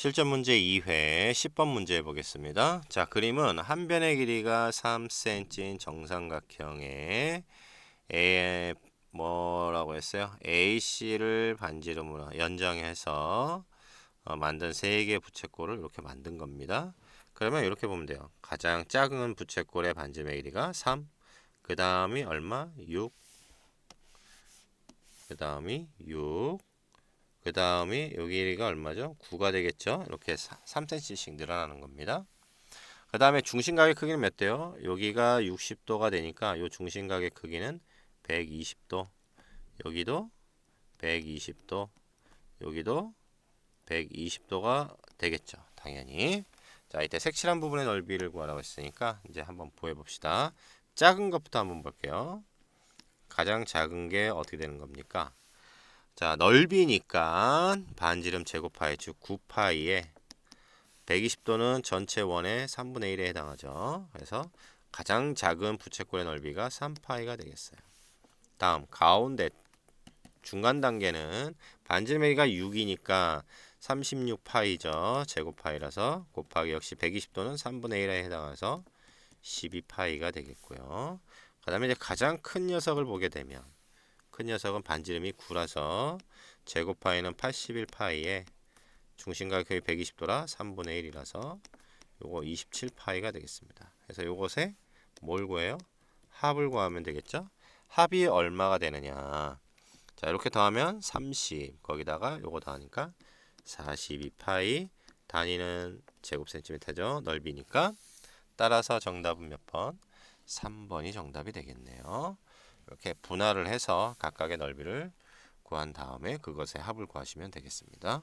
실전 문제 2회 10번 문제 해보겠습니다. 자, 그림은 한 변의 길이가 3cm인 정삼각형에 A 뭐라고 했어요? AC를 반지름으로 연장해서 어, 만든 세 개의 부채꼴을 이렇게 만든 겁니다. 그러면 이렇게 보면 돼요. 가장 작은 부채꼴의 반지름의 길이가 3. 그 다음이 얼마? 6. 그 다음이 6. 그 다음이 여기 길이가 얼마죠? 9가 되겠죠? 이렇게 3cm씩 늘어나는 겁니다. 그 다음에 중심각의 크기는 몇 대요? 여기가 60도가 되니까 이 중심각의 크기는 120도. 여기도 120도. 여기도 120도가 되겠죠. 당연히. 자, 이때 색칠한 부분의 넓이를 구하라고 했으니까 이제 한번 보여 봅시다. 작은 것부터 한번 볼게요. 가장 작은 게 어떻게 되는 겁니까? 자, 넓이니까 반지름 제곱파이 즉 9파이에 120도는 전체 원의 3분의 1에 해당하죠. 그래서 가장 작은 부채꼴의 넓이가 3파이가 되겠어요. 다음 가운데 중간 단계는 반지름의 길이가 6이니까 36파이죠. 제곱파이라서 곱하기 역시 120도는 3분의 1에 해당해서 12파이가 되겠고요. 그 다음에 이제 가장 큰 녀석을 보게 되면 큰 녀석은 반지름이 9라서 제곱파이는 81파이에 중심각 격이 120도라 3분의 1이라서 요거 27파이가 되겠습니다. 그래서 요것에 뭘 구해요? 합을 구하면 되겠죠? 합이 얼마가 되느냐? 자, 이렇게 더하면 30 거기다가 요거 더하니까 42파이 단위는 제곱 센티미터죠. 넓이니까 따라서 정답은 몇 번? 3번이 정답이 되겠네요. 이렇게 분할을 해서 각각의 넓이를 구한 다음에 그것의 합을 구하시면 되겠습니다.